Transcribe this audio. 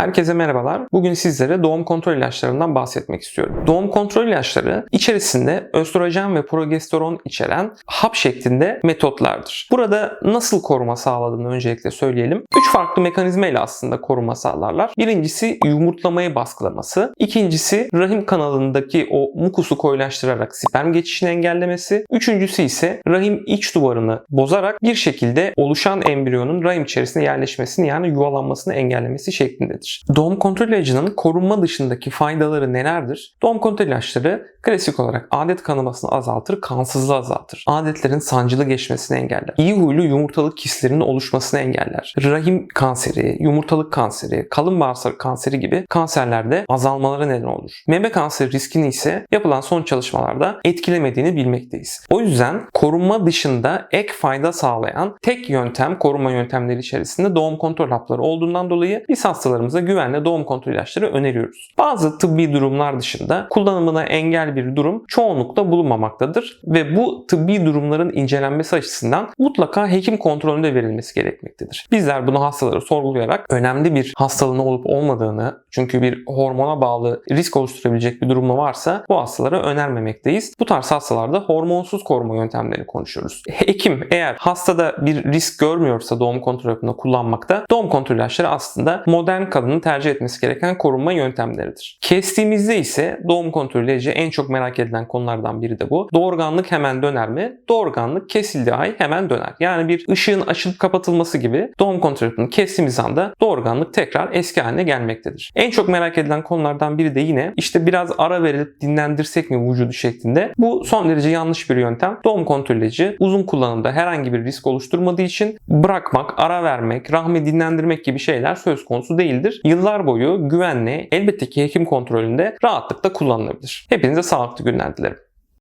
Herkese merhabalar. Bugün sizlere doğum kontrol ilaçlarından bahsetmek istiyorum. Doğum kontrol ilaçları içerisinde östrojen ve progesteron içeren hap şeklinde metotlardır. Burada nasıl koruma sağladığını öncelikle söyleyelim. Üç farklı mekanizma ile aslında koruma sağlarlar. Birincisi yumurtlamayı baskılaması. İkincisi rahim kanalındaki o mukusu koyulaştırarak sperm geçişini engellemesi. Üçüncüsü ise rahim iç duvarını bozarak bir şekilde oluşan embriyonun rahim içerisine yerleşmesini yani yuvalanmasını engellemesi şeklindedir. Doğum kontrol ilacının korunma dışındaki faydaları nelerdir? Doğum kontrol ilaçları klasik olarak adet kanamasını azaltır, kansızlığı azaltır. Adetlerin sancılı geçmesini engeller. İyi huylu yumurtalık kistlerinin oluşmasını engeller. Rahim kanseri, yumurtalık kanseri, kalın bağırsak kanseri gibi kanserlerde azalmalara neden olur. Meme kanseri riskini ise yapılan son çalışmalarda etkilemediğini bilmekteyiz. O yüzden korunma dışında ek fayda sağlayan tek yöntem koruma yöntemleri içerisinde doğum kontrol hapları olduğundan dolayı biz hastalarımıza güvenle doğum kontrol ilaçları öneriyoruz. Bazı tıbbi durumlar dışında kullanımına engel bir durum çoğunlukla bulunmamaktadır ve bu tıbbi durumların incelenmesi açısından mutlaka hekim kontrolünde verilmesi gerekmektedir. Bizler bunu hastalara sorgulayarak önemli bir hastalığın olup olmadığını çünkü bir hormona bağlı risk oluşturabilecek bir durumu varsa bu hastalara önermemekteyiz. Bu tarz hastalarda hormonsuz koruma yöntemlerini konuşuyoruz. Hekim eğer hastada bir risk görmüyorsa doğum kontrol hapını kullanmakta doğum kontrol ilaçları aslında modern kadının tercih etmesi gereken korunma yöntemleridir. Kestiğimizde ise doğum kontrol ilacı en çok merak edilen konulardan biri de bu. Doğurganlık hemen döner mi? Doğurganlık kesildiği ay hemen döner. Yani bir ışığın açılıp kapatılması gibi doğum kontrol hapını kestiğimiz anda doğurganlık tekrar eski haline gelmektedir. En çok merak edilen konulardan biri de yine işte biraz ara verilip dinlendirsek mi vücudu şeklinde. Bu son derece yanlış bir yöntem. Doğum kontrol uzun kullanımda herhangi bir risk oluşturmadığı için bırakmak, ara vermek, rahmi dinlendirmek gibi şeyler söz konusu değildir. Yıllar boyu güvenli, elbette ki hekim kontrolünde rahatlıkla kullanılabilir. Hepinize sağlıklı günler dilerim.